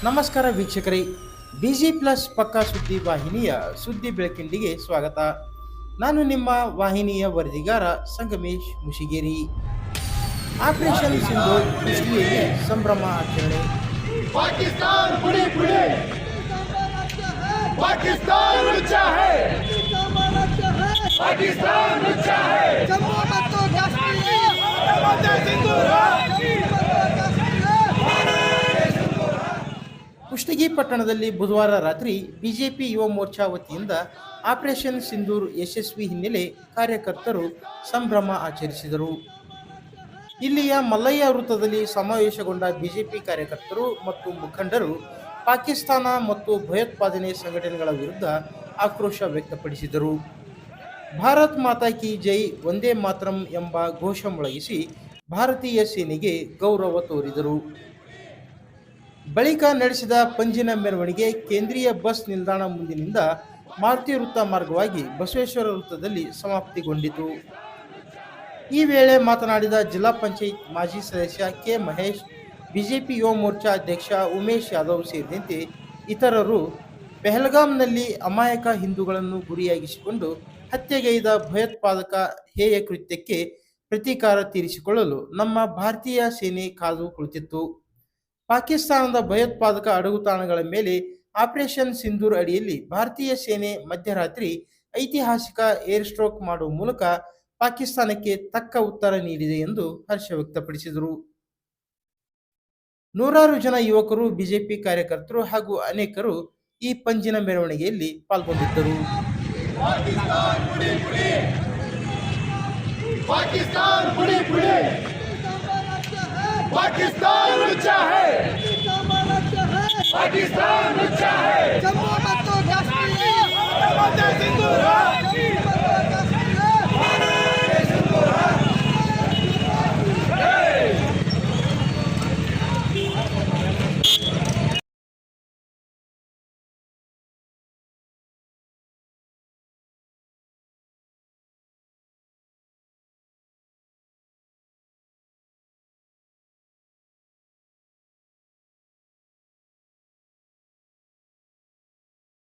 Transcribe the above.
ನಮಸ್ಕಾರ ವೀಕ್ಷಕರೇ busy plus ಪಕ್ಕಾ ಸುದ್ದಿ ವಾಹಿನಿಯ ಸುದ್ದಿ ಬೆಳಕಿಂಡಿಗೆ ಸ್ವಾಗತ ನಾನು ನಿಮ್ಮ ವಾಹಿನಿಯ ವರದಿಗಾರ ಸಂಗಮೇಶ್ ಮುಷಿಗೇರಿ ಆಪರೇಷನ್ ಸಿಂಧು ಕುಸ್ತಿಯಲ್ಲಿ ಸಂಭ್ರಮ ಆಚರಣೆ ಪಾಕಿಸ್ತಾನ ಬುಡಿ ಬುಡಿ ಪಾಕಿಸ್ತಾನ ರುಚಾ ಹೈ ಪಾಕಿಸ್ತಾನ ರುಚಾ ಹೈ ಪಟ್ಟಣದಲ್ಲಿ ಬುಧವಾರ ರಾತ್ರಿ ಬಿಜೆಪಿ ಯುವ ಮೋರ್ಚಾ ವತಿಯಿಂದ ಆಪರೇಷನ್ ಸಿಂಧೂರ್ ಯಶಸ್ವಿ ಹಿನ್ನೆಲೆ ಕಾರ್ಯಕರ್ತರು ಸಂಭ್ರಮ ಆಚರಿಸಿದರು. ಇಲ್ಲಿಯ ಮಲ್ಲಯ್ಯ ವೃತ್ತದಲ್ಲಿ ಸಮಾವೇಶಗೊಂಡ ಬಿಜೆಪಿ ಕಾರ್ಯಕರ್ತರು ಮತ್ತು ಮುಖಂಡರು ಪಾಕಿಸ್ತಾನ ಮತ್ತು ಭಯೋತ್ಪಾದನೆ ಸಂಘಟನೆಗಳ ವಿರುದ್ಧ ಆಕ್ರೋಶ ವ್ಯಕ್ತಪಡಿಸಿದರು. ಭಾರತ್ ಮಾತಾ ಕಿ ಜೈ ಒಂದೇ ಮಾತ್ರಂ ಎಂಬ ಘೋಷ ಮೊಳಗಿಸಿ ಭಾರತೀಯ ಸೇನೆಗೆ ಗೌರವ ತೋರಿದರು. ಬಳಿಕ ನಡೆಸಿದ ಪಂಜಿನ ಮೆರವಣಿಗೆ ಕೇಂದ್ರೀಯ ಬಸ್ ನಿಲ್ದಾಣ ಮುಂದಿನಿಂದ ಮಾರುತಿ ವೃತ್ತ ಮಾರ್ಗವಾಗಿ ಬಸವೇಶ್ವರ ವೃತ್ತದಲ್ಲಿ ಸಮಾಪ್ತಿಗೊಂಡಿತು. ಈ ವೇಳೆ ಮಾತನಾಡಿದ ಜಿಲ್ಲಾ ಪಂಚಾಯತ್ ಮಾಜಿ ಸದಸ್ಯ ಕೆ ಮಹೇಶ್, ಬಿಜೆಪಿ ಯುವ ಮೋರ್ಚಾ ಅಧ್ಯಕ್ಷ ಉಮೇಶ್ ಯಾದವ್ ಸೇರಿದಂತೆ ಇತರರು ಪೆಹಲ್ಗಾಮ್ನಲ್ಲಿ ಅಮಾಯಕ ಹಿಂದೂಗಳನ್ನು ಗುರಿಯಾಗಿಸಿಕೊಂಡು ಹತ್ಯೆಗೈದ ಭಯೋತ್ಪಾದಕ ಹೇಯ ಕೃತ್ಯಕ್ಕೆ ಪ್ರತೀಕಾರ ತೀರಿಸಿಕೊಳ್ಳಲು ನಮ್ಮ ಭಾರತೀಯ ಸೇನೆ ಕಾದು ಕುಳಿತಿತ್ತು. ಪಾಕಿಸ್ತಾನದ ಭಯೋತ್ಪಾದಕ ಅಡಗುತಾಣಗಳ ಮೇಲೆ ಆಪರೇಷನ್ ಸಿಂಧೂರ್ ಅಡಿಯಲ್ಲಿ ಭಾರತೀಯ ಸೇನೆ ಮಧ್ಯರಾತ್ರಿ ಐತಿಹಾಸಿಕ ಏರ್ ಸ್ಟ್ರೋಕ್ ಮಾಡುವ ಮೂಲಕ ಪಾಕಿಸ್ತಾನಕ್ಕೆ ತಕ್ಕ ಉತ್ತರ ನೀಡಿದೆ ಎಂದು ಹರ್ಷ ವ್ಯಕ್ತಪಡಿಸಿದರು. ನೂರಾರು ಜನ ಯುವಕರು, ಬಿಜೆಪಿ ಕಾರ್ಯಕರ್ತರು ಹಾಗೂ ಅನೇಕರು ಈ ಪಂಜಿನ ಮೆರವಣಿಗೆಯಲ್ಲಿ ಪಾಲ್ಗೊಂಡಿದ್ದರು. ಪಾಕಿಸ್ತಾನ पाकिस्तान अच्छा है